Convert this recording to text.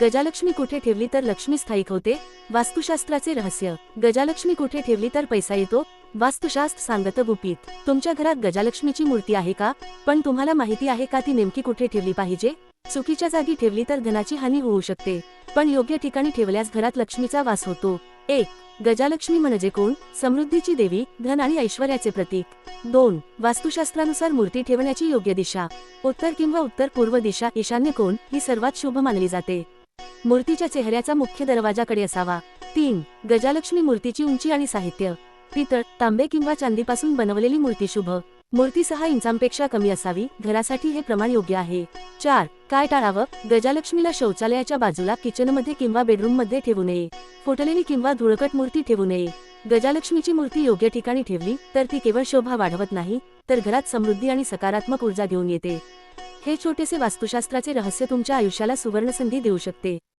गजालक्ष्मी कुठे ठेवली तर लक्ष्मी स्थायिक होते? वास्तुशास्त्राचे रहस्य. गजालक्ष्मी कुठे ठेवली तर पैसा येतो? वास्तुशास्त्र सांगत गुपित. तुमच्या घरात गजालक्ष्मीची मूर्ती आहे का? पण तुम्हाला माहिती आहे का ती नेमकी कुठे ठेवली पाहिजे? चुकीच्या जागी ठेवली तर धनाची हानी होऊ शकते. पण योग्य ठिकाणी ठेवल्यास घरात लक्ष्मीचा वास होतो. एक गजालक्ष्मी म्हणजे कोण? समृद्धीची देवी धन आणि ऐश्वर्याचे प्रतीक. दोन वास्तुशास्त्रानुसार मूर्ती ठेवण्याची योग्य दिशा. उत्तर किंवा उत्तर पूर्व दिशा ईशान्य कोण? ही सर्वात शुभ मानली जाते. मूर्तीच्या चेहऱ्याचा मुख्य दरवाजाकडे असावा. तीन गजालक्ष्मी मूर्तीची उंची आणि साहित्य. पितळ तांबे किंवा चांदीपासून बनवलेली मूर्ती शुभ. मूर्ती सहा इंचांपेक्षा कमी असावी घरासाठी हे प्रमाण योग्य आहे. चार काय टाळावं? गजालक्ष्मीला शौचालयाच्या बाजूला किचनमध्ये किंवा बेडरूममध्ये ठेवू नये. फुटलेली किंवा धुळकट मूर्ती ठेवू नये. गजालक्ष्मीची मूर्ती योग्य ठिकाणी ठेवली तर ती केवळ शोभा वाढवत नाही तर घरात समृद्धी आणि सकारात्मक ऊर्जा घेऊन येते. हे छोटेसे वास्तुशास्त्राचे रहस्य तुमच्या आयुष्याला सुवर्णसंधी देऊ शकते.